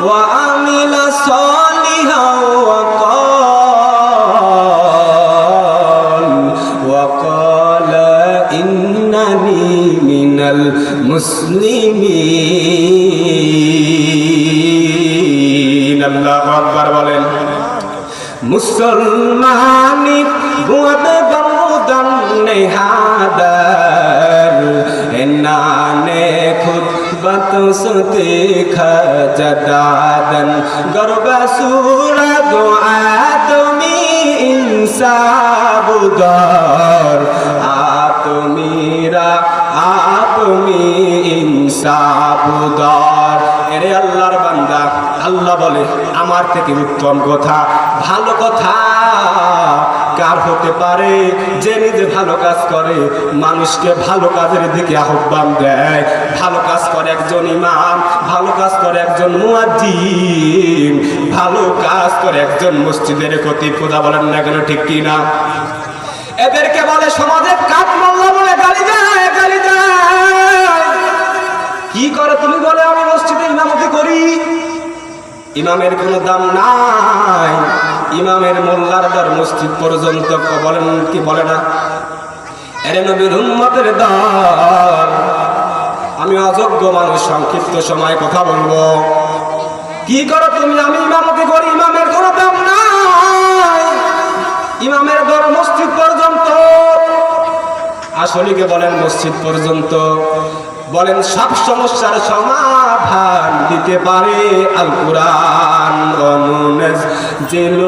وعمل صالحا وقال وقال إنني من المسلمين الله أكبر বলেন মুসলমানি বুয়াতে গমুদন নেহাদার এনানে খুতবত সুতে খজদাদন গরবা সুরা তুমি ইনসাবুদার আতমিরা আপমি ইনসাবুদার এরে আল্লাহর বান্দা আল্লাহ বলে আমার থেকে উত্তম কথা, ভালো কথা। কার হতে পারে। যে নিজে ভালো কাজ করে, মানুষকে ভালো কাজের দিকে আহ্বান দেয়। ভালো কাজ করে একজন ইমাম, ভালো কাজ করে একজন মুয়াজ্জিন, ভালো কাজ করে একজন মসজিদের খতিব। খোদা বলেন না কেন, ঠিক কি না? এদেরকে বলে, সমাজে কাঠ মোল্লা বলে গালি দেয় গালি দেয়। কি করে তুমি বলে, আমি মসজিদে ইমামতি করি? ইমামের কোনো দাম নাই। ইমামের মোল্লার দর মসজিদ পর্যন্ত বলেন কি বলে না? এরে নবীর উম্মতের দল আমি অযোগ্য মানুষ, সংক্ষিপ্ত সময় কথা বলব। কি করো তুমি? আমি ইমামতি করি, ইমামের কোনো দাম নাই। ইমামের দর মসজিদ পর্যন্ত। আসলিকে বলেন মসজিদ পর্যন্ত? বলেন, সব সমস্যার সমাধান দিতে পারে আল কোরআন অনুনজ জেলুমিনাল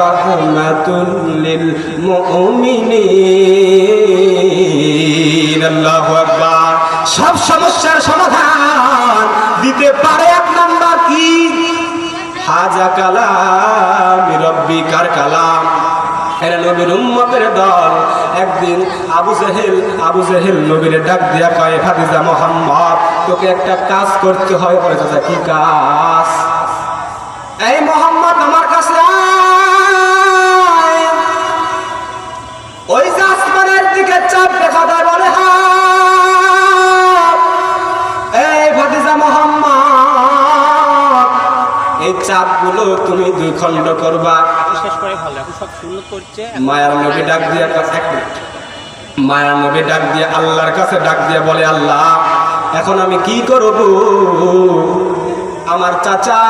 রাহমাতুল লিল মুমিনিন আল্লাহু আকবার সব সমস্যার সমাধান দিতে পারে এক নাম্বার কি? হাজা কালাম রব্বিকার কালাম? এরা নবীর উম্মতের দল। একদিন আবু জাহেল আবু জাহেল নবীর ডাক দিয়া কয় ভাতিজা মোহাম্মদ, তোকে একটা কাজ করতে হয়। বলে কি কাজ? এই মোহাম্মদ আমার কাছে ওই যে আসমানের দিকে চাপ দেখা দেয় বলে এই ভাতিজা মোহাম্মদ এই চাপগুলো তুমি দুই খণ্ড করবা। শেষ করে ভালো এখন সব শূন্য করছে মায়ার নবী ডাক দিয়া এক মায়ার নবী ডাক দিয়ে আল্লাহর কাছে ডাক দিয়ে বলে আল্লাহ এখন আমি কি করব? আমার চাচা